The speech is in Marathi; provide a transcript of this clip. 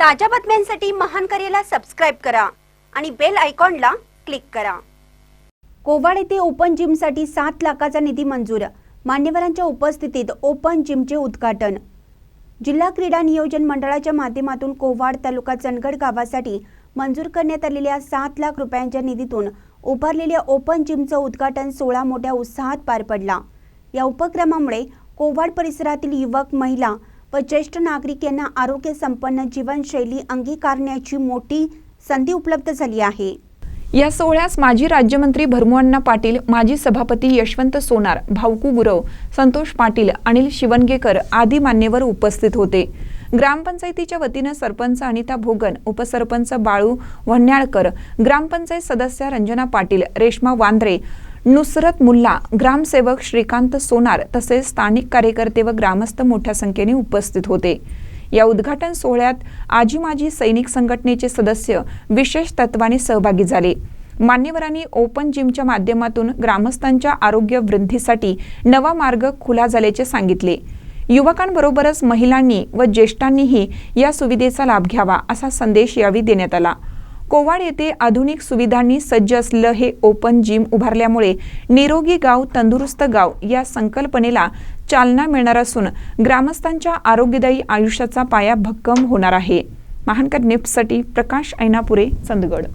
ताज्या बातम्यांसाठी महान करेला सबस्क्राईब करा आणि बेल आयकॉनला क्लिक करा. कोवाड येथे ओपन जिमसाठी सात लाखाचा निधी मंजूर. मान्यवरांच्या उपस्थितीत ओपन जिमचे उद्घाटन. जिल्हा क्रीडा नियोजन मंडळाच्या माध्यमातून कोवाड तालुका चंदगड गावासाठी मंजूर करण्यात आलेल्या सात लाख रुपयांच्या निधीतून उभारलेल्या ओपन जिमचं उद्घाटन सोळा मोठ्या उत्साहात पार पडला. या उपक्रमामुळे कोवाड परिसरातील युवक महिला व ज्येष्ठ नागरिक यांना आरोग्य संपन्न जीवनशैली अंगीकारण्याची मोठी संधी उपलब्ध झाली आहे. या सोहळ्यास माजी राज्यमंत्री भरमुअण्णा पाटील माजी सभापती यशवंत सोनार भाऊकू गुरव संतोष पाटील अनिल शिवणगेकर आदी मान्यवर उपस्थित होते. ग्रामपंचायतीच्या वतीनं सरपंच अनिता भोगन उपसरपंच बाळू वन्याळकर ग्रामपंचायत सदस्या रंजना पाटील रेश्मा वांद्रे नुसरत मुल्ला ग्रामसेवक श्रीकांत सोनार तसेच स्थानिक कार्यकर्ते व ग्रामस्थ मोठ्या संख्येने उपस्थित होते. या उद्घाटन सोहळ्यात आजी माजी सैनिक संघटनेचे सदस्य विशेष तत्वाने सहभागी झाले. मान्यवरांनी ओपन जिमच्या माध्यमातून ग्रामस्थांच्या आरोग्य वृद्धीसाठी नवा मार्ग खुला झाल्याचे सांगितले. युवकांबरोबरच महिलांनी व ज्येष्ठांनीही या सुविधेचा लाभ घ्यावा असा संदेश यावेळी देण्यात आला. कोवाड येथे आधुनिक सुविधांनी सज्ज असलेलं हे ओपन जिम उभारल्यामुळे निरोगी गाव तंदुरुस्त गाव या संकल्पनेला चालना मिळणार असून ग्रामस्थांच्या आरोग्यदायी आयुष्याचा पाया भक्कम होणार आहे. महानकर निफ्टसाठी प्रकाश ऐनापुरे चंदगड.